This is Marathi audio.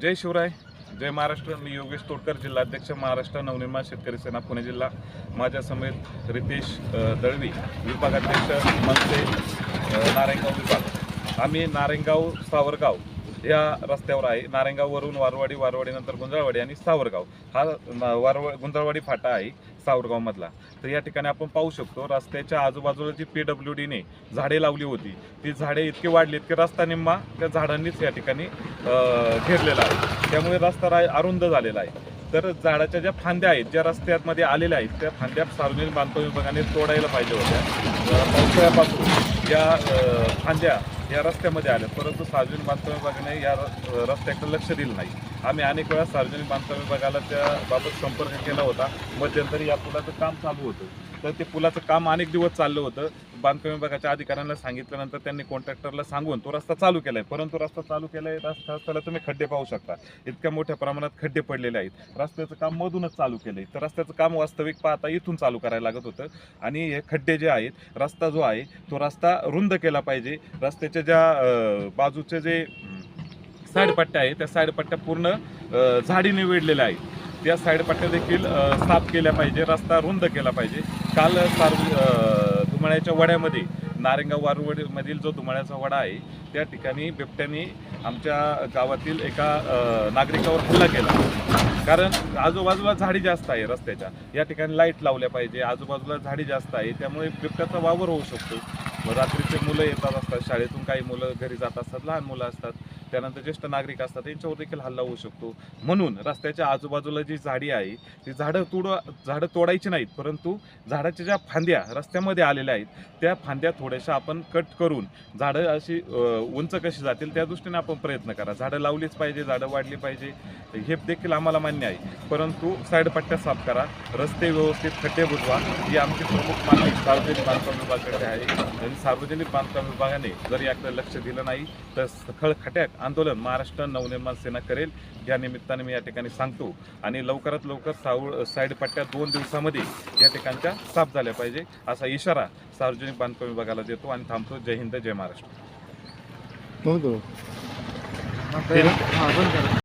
जय शिवराय जय महाराष्ट्र. मी योगेश तोडकर जिल्हाध्यक्ष महाराष्ट्र नवनिर्माण शेतकरी सेना पुणे जिल्हा. माझ्या समेत रितेश दळवी विभागाध्यक्ष मनसे नारायणगाव विभाग. आम्ही नारायणगाव सावरगाव या रस्त्यावर आहे. नारायणगाववरून वारवाडी वारवाडीनंतर गुंजळवाडी आणि सावरगाव. हा वारवा गुंजळवाडी फाटा आहे सावरगावमधला. तर या ठिकाणी आपण पाहू शकतो रस्त्याच्या आजूबाजूला जी पी डब्ल्यू डीने झाडे लावली होती ती झाडे इतकी वाढली की रस्ता निम्मा त्या झाडांनीच या ठिकाणी घेरलेला आहे. त्यामुळे रस्ता रा- अरुंद झालेला आहे. तर झाडाच्या ज्या फांद्या आहेत ज्या रस्त्यामध्ये आलेल्या आहेत त्या फांद्या सार्वजनिक बांधकाम विभागाने तोडायला पाहिजे होत्या. पावसाळ्यापासून या फांद्या या रस्त्यामध्ये आल्या परंतु सार्वजनिक बांधकाम विभागाने या र- रस्त्याकडे लक्ष दिलं नाही. आम्ही अनेक वेळा सार्वजनिक बांधकाम विभागाला त्याबाबत संपर्क केला होता. मध्यंतरी या पुलाचं काम चालू होतं. तर ते पुलाचं काम अनेक दिवस चाललं होतं. बांधकाम विभागाच्या अधिकाऱ्यांना सांगितल्यानंतर त्यांनी कॉन्ट्रॅक्टरला सांगून तो रस्ता चालू केला आहे परंतु रस्ता चालू केला आहे रस्ता रस्त्याला तुम्ही खड्डे पाहू शकता. इतक्या मोठ्या प्रमाणात खड्डे पडलेले आहेत. रस्त्याचं काम मधूनच चालू केलं आहे तर रस्त्याचं काम वास्तविक पाहता इथून चालू करायला लागत होतं. आणि हे खड्डे जे आहेत रस्ता जो आहे तो रस्ता रुंद केला पाहिजे. रस्त्याचे रस्त्याच्या ज्या बाजूचे जे साईडपट्ट्या आहेत त्या साईडपट्ट्या पूर्ण झाडीने वेढलेल्या आहेत. त्या साईडपट्ट्या देखील साफ केल्या पाहिजे रस्ता रुंद केला पाहिजे. काल सार्व धुमाळ्याच्या वड्यामध्ये नारेंगाव वारुवडीमधील जो धुमाळ्याचा वडा आहे त्या ठिकाणी बिबट्याने आमच्या गावातील एका नागरिकावर हल्ला केला. कारण आजूबाजूला झाडी जास्त आहे रस्त्याच्या. या ठिकाणी लाइट लावल्या पाहिजे आजूबाजूला झाडी जास्त आहे त्यामुळे बिबट्याचा वावर होऊ शकतो. रात्रीचे मुलं येतात असतात शाळेतून काही मुलं घरी जात असतात लहान मुलं असतात. त्यानंतर ज्येष्ठ नागरिक असतात त्यांच्यावर देखील हल्ला होऊ शकतो. म्हणून रस्त्याच्या आजूबाजूला जी झाडी आहे ती झाडं तोड झाडं तोडायची नाहीत परंतु झाडाच्या ज्या फांद्या रस्त्यामध्ये आलेल्या आहेत त्या फांद्या थोड्याशा आपण कट करून झाडं अशी उंच कशी जातील त्या दृष्टीने आपण प्रयत्न करा. झाडं लावलीच पाहिजे झाडं वाढली पाहिजे हे देखील आम्हाला मान्य आहे. परंतु साईड पट्ट्या साफ करा रस्ते व्यवस्थित खड्डे बुजवा. ही आमची प्रमुख मागणी सार्वजनिक बांधकाम विभागाकडे आहे. आणि सार्वजनिक बांधकाम विभागाने जर याकडे लक्ष दिलं नाही तर सखळ खट्याक आंदोलन महाराष्ट्र नवनिर्माण सेना करेल. या निमित्ताने मी या ठिकाणी सांगतो. आणि लवकरात लवकर साव साईड पट्ट्या दोन दिवसामध्ये या ठिकाणच्या साफ झाल्या पाहिजे असा इशारा सार्वजनिक बांधकाम विभागाला देतो आणि थांबतो. जय हिंद जय महाराष्ट्र.